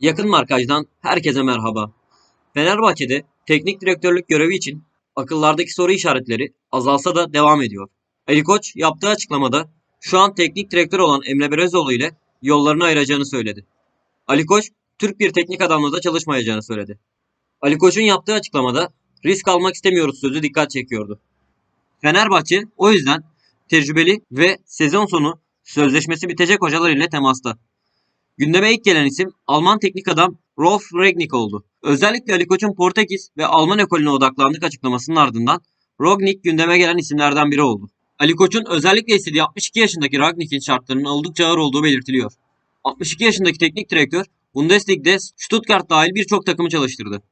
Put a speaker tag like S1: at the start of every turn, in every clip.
S1: Yakın markajdan herkese merhaba. Fenerbahçe'de teknik direktörlük görevi için akıllardaki soru işaretleri azalsa da devam ediyor. Ali Koç yaptığı açıklamada şu an teknik direktör olan Emre Belözoğlu ile yollarını ayıracağını söyledi. Ali Koç, Türk bir teknik adamla da çalışmayacağını söyledi. Ali Koç'un yaptığı açıklamada risk almak istemiyoruz sözü dikkat çekiyordu. Fenerbahçe o yüzden tecrübeli ve sezon sonu sözleşmesi bitecek hocalar ile temasta. Gündeme ilk gelen isim Alman teknik adam Rolf Rangnick oldu. Özellikle Ali Koç'un Portekiz ve Alman ekolüne odaklandık açıklamasının ardından Rangnick gündeme gelen isimlerden biri oldu. Ali Koç'un özellikle istediği 62 yaşındaki Rangnick'in şartlarının oldukça ağır olduğu belirtiliyor. 62 yaşındaki teknik direktör Bundeslig'de Stuttgart dahil birçok takımı çalıştırdı.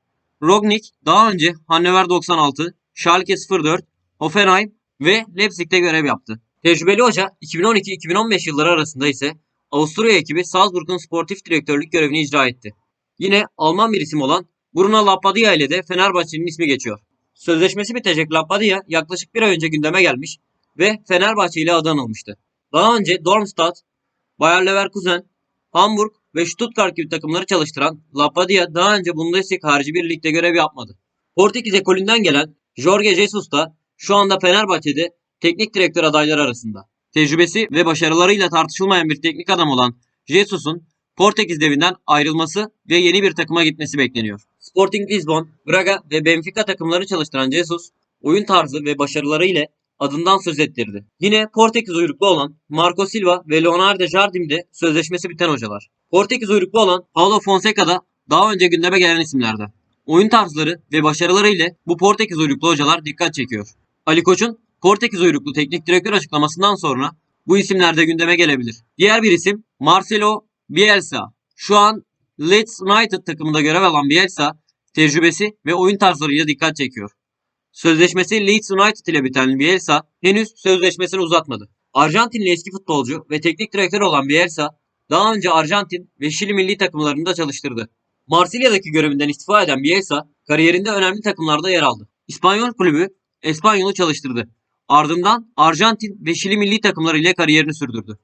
S1: Rangnick daha önce Hannover 96, Schalke 04, Hoffenheim ve Leipzig'te görev yaptı. Tecrübeli hoca 2012-2015 yılları arasında ise Avusturya ekibi Salzburg'un sportif direktörlük görevini icra etti. Yine Alman bir isim olan Bruno Labbadia ile de Fenerbahçe'nin ismi geçiyor. Sözleşmesi bitecek Labbadia yaklaşık bir ay önce gündeme gelmiş ve Fenerbahçe ile adı anılmıştı. Daha önce Darmstadt, Bayer Leverkusen, Hamburg ve Stuttgart gibi takımları çalıştıran Labbadia daha önce Bundesliga harici bir ligde görev yapmadı. Portekiz ekolünden gelen Jorge Jesus da şu anda Fenerbahçe'de teknik direktör adayları arasında. Tecrübesi ve başarılarıyla tartışılmayan bir teknik adam olan Jesus'un Portekiz devinden ayrılması ve yeni bir takıma gitmesi bekleniyor. Sporting Lisbon, Braga ve Benfica takımları çalıştıran Jesus, oyun tarzı ve başarıları ile adından söz ettirdi. Yine Portekiz uyruklu olan Marco Silva ve Leonardo Jardim de sözleşmesi biten hocalar. Portekiz uyruklu olan Paulo Fonseca da daha önce gündeme gelen isimlerden. Oyun tarzları ve başarıları ile bu Portekiz uyruklu hocalar dikkat çekiyor. Ali Koç'un Portekiz uyruklu teknik direktör açıklamasından sonra bu isimler de gündeme gelebilir. Diğer bir isim Marcelo Bielsa. Şu an Leeds United takımında görev alan Bielsa tecrübesi ve oyun tarzlarıyla dikkat çekiyor. Sözleşmesi Leeds United ile biten Bielsa henüz sözleşmesini uzatmadı. Arjantinli eski futbolcu ve teknik direktör olan Bielsa daha önce Arjantin ve Şili milli takımlarında çalıştırdı. Marsilya'daki görevinden istifa eden Bielsa kariyerinde önemli takımlarda yer aldı. İspanyol kulübü Espanyol'u çalıştırdı. Ardından Arjantin ve Şili milli takımları ile kariyerini sürdürdü.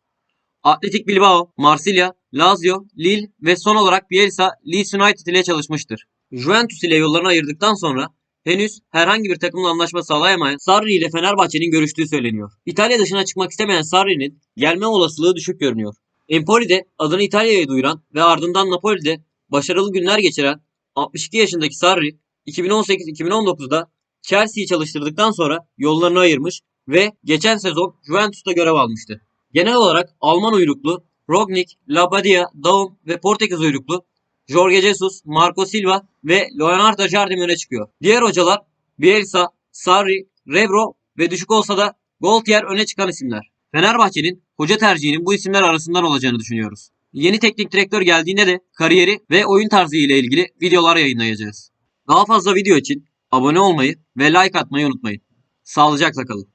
S1: Atletik Bilbao, Marsilya, Lazio, Lille ve son olarak Bielsa Leeds United ile çalışmıştır. Juventus ile yollarını ayırdıktan sonra henüz herhangi bir takımla anlaşma sağlayamayan Sarri ile Fenerbahçe'nin görüştüğü söyleniyor. İtalya dışına çıkmak istemeyen Sarri'nin gelme olasılığı düşük görünüyor. Empoli'de adını İtalya'ya duyuran ve ardından Napoli'de başarılı günler geçiren 62 yaşındaki Sarri 2018-2019'da Chelsea'yi çalıştırdıktan sonra yollarını ayırmış ve geçen sezon Juventus'ta görev almıştı. Genel olarak Alman uyruklu Rognik, Labadia, Daum ve Portekiz uyruklu Jorge Jesus, Marco Silva ve Leonardo Jardim öne çıkıyor. Diğer hocalar Bielsa, Sarri, Revro ve düşük olsa da Goltier öne çıkan isimler. Fenerbahçe'nin hoca tercihinin bu isimler arasından olacağını düşünüyoruz. Yeni teknik direktör geldiğinde de kariyeri ve oyun tarzı ile ilgili videolar yayınlayacağız. Daha fazla video için abone olmayı ve like atmayı unutmayın. Sağlıcakla kalın.